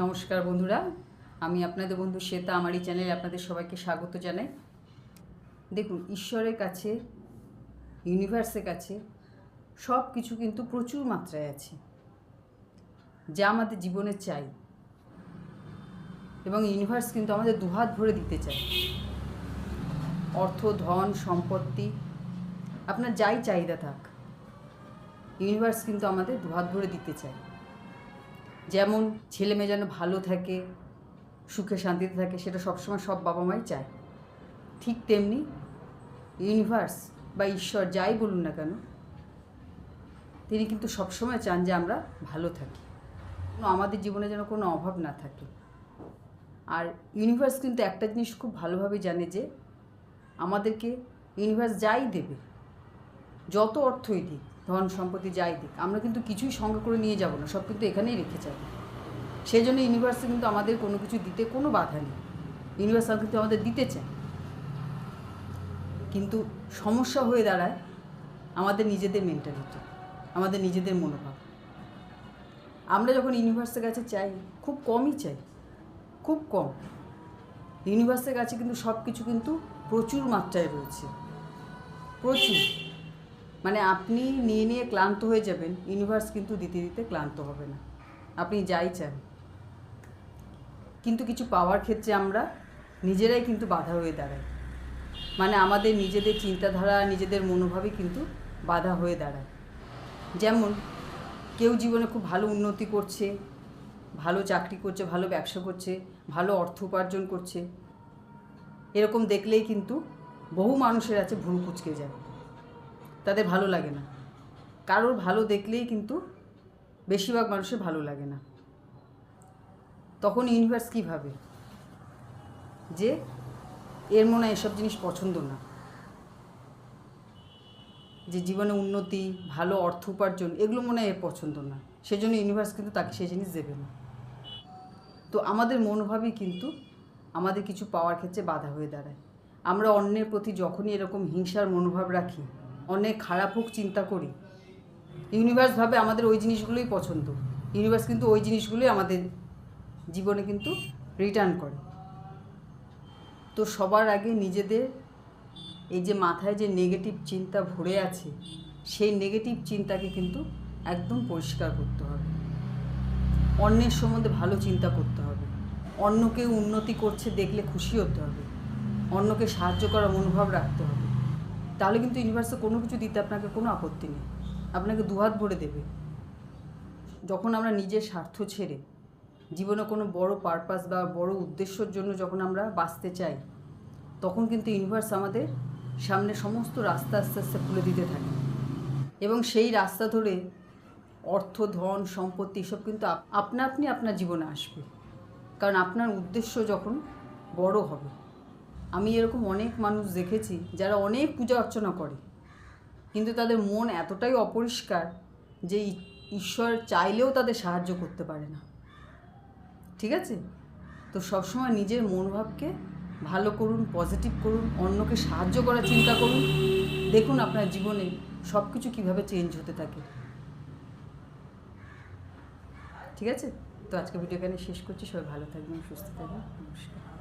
নমস্কার বন্ধুরা, আমি আপনাদের বন্ধু শ্বেতা আমার এই চ্যানেলে আপনাদের সবাইকে স্বাগত জানাই। দেখুন, ঈশ্বরের কাছে ইউনিভার্সের কাছে সব কিছু কিন্তু প্রচুর মাত্রায় আছে, যা আমাদের জীবনে চাই এবং ইউনিভার্স কিন্তু আমাদের দুহাত ভরে দিতে চায় অর্থ, ধন, সম্পত্তি, আপনার যাই চাহিদা থাক ইউনিভার্স কিন্তু আমাদের দুহাত ভরে দিতে চায় যেমন ছেলে মেয়ে যেন ভালো থাকে, সুখে শান্তিতে থাকে, সেটা সবসময় সব বাবা মাই চায়। ঠিক তেমনি ইউনিভার্স বা ঈশ্বর যাই বলুন না কেন, তিনি কিন্তু সবসময় চান যে আমরা ভালো থাকি। আমাদের জীবনে যেন কোনো অভাব না থাকে। আর ইউনিভার্স কিন্তু একটা জিনিস খুব ভালোভাবে জানে যে, আমাদেরকে ইউনিভার্স যাই দেবে, যত অর্থই দিক ধন সম্পত্তি যাই দিক, আমরা কিন্তু কিছুই সঙ্গে করে নিয়ে যাব না, সব কিন্তু এখানেই রেখে যাব সেই জন্য ইউনিভার্সে কিন্তু আমাদের কোনো কিছু দিতে কোনো বাধা নেই। ইউনিভার্স কিন্তু আমাদের দিতে চায়। কিন্তু সমস্যা হয়ে দাঁড়ায় আমাদের নিজেদের মেন্টালিটি আমাদের নিজেদের মনোভাব। আমরা যখন ইউনিভার্সের কাছে চাই, খুব কমই চাই, খুব কম। ইউনিভার্সের কাছে কিন্তু সব কিছু কিন্তু প্রচুর মাত্রায় রয়েছে। প্রচুর। মানে আপনি নিয়ে নিয়ে ক্লান্ত হয়ে যাবেন ইউনিভার্স কিন্তু দিতে দিতে ক্লান্ত হবে না। আপনি যাই চান। কিন্তু কিছু পাওয়ার ক্ষেত্রে আমরা নিজেরাই কিন্তু বাধা হয়ে দাঁড়াই। মানে আমাদের নিজেদের চিন্তাধারা, নিজেদের মনোভাবই কিন্তু বাধা হয়ে দাঁড়ায়। যেমন, কেউ জীবনে খুব ভালো উন্নতি করছে, ভালো চাকরি করছে, ভালো ব্যবসা করছে, ভালো অর্থ উপার্জন করছে। এরকম দেখলেই কিন্তু বহু মানুষের আছে ভুল কুচকে যায়। তাদের ভালো লাগে না। কারোর ভালো দেখলেই কিন্তু বেশিরভাগ মানুষের ভালো লাগে না। তখন ইউনিভার্স কী ভাবে? যে এর মনে এসব জিনিস পছন্দ না। যে জীবনে উন্নতি, ভালো অর্থ উপার্জন এগুলো মনে হয় এর পছন্দ না। সেজন্য ইউনিভার্স কিন্তু তাকে সেই জিনিস দেবে না। তো আমাদের মনোভাবই কিন্তু আমাদের কিছু পাওয়ার ক্ষেত্রে বাধা হয়ে দাঁড়ায়। আমরা অন্যের প্রতি যখনই এরকম হিংসার মনোভাব রাখি অনেক খারাপ হোক চিন্তা করি। ইউনিভার্স ভাবে আমাদের ওই জিনিসগুলোই পছন্দ। ইউনিভার্স কিন্তু ওই জিনিসগুলোই আমাদের জীবনে কিন্তু রিটার্ন করে। তো সবার আগে নিজেদের এই যে মাথায় যে নেগেটিভ চিন্তা ভরে আছে, সেই নেগেটিভ চিন্তাকে কিন্তু একদম পরিষ্কার করতে হবে। অন্যের সম্বন্ধে ভালো চিন্তা করতে হবে। অন্য কেউ উন্নতি করছে দেখলে খুশি হতে হবে। অন্যকে সাহায্য করার মনোভাব রাখতে হবে। তাহলে কিন্তু ইউনিভার্সে কোনো কিছু দিতে আপনাকে কোনো আপত্তি নেই। আপনাকে দুহাত ভরে দেবে। যখন আমরা নিজের স্বার্থ ছেড়ে জীবনে কোনো বড় পারপাস বা বড় উদ্দেশ্যর জন্য যখন আমরা বাঁচতে চাই, তখন কিন্তু ইউনিভার্স আমাদের সামনে সমস্ত রাস্তা আস্তে আস্তে খুলে দিতে থাকে। এবং সেই রাস্তা ধরে অর্থ, ধন, সম্পত্তি এসব কিন্তু আপনা আপনি আপনার জীবনে আসবে। কারণ আপনার উদ্দেশ্য যখন বড় হবে আমি এরকম অনেক মানুষ দেখেছি যারা অনেক পূজা অর্চনা করে। কিন্তু তাদের মন এতটাই অপরিষ্কার যে ঈশ্বর চাইলেও তাদের সাহায্য করতে পারে না। ঠিক আছে? তো সবসময় নিজের মনোভাবকে ভালো করুন পজিটিভ করুন, অন্যকে সাহায্য করার চিন্তা করুন। দেখুন আপনার জীবনে সব কিছু কীভাবে চেঞ্জ হতে থাকে। ঠিক আছে? তো আজকে ভিডিও এখানে শেষ করছি। সবাই ভালো থাকবেন, সুস্থ থাকবেন। নমস্কার।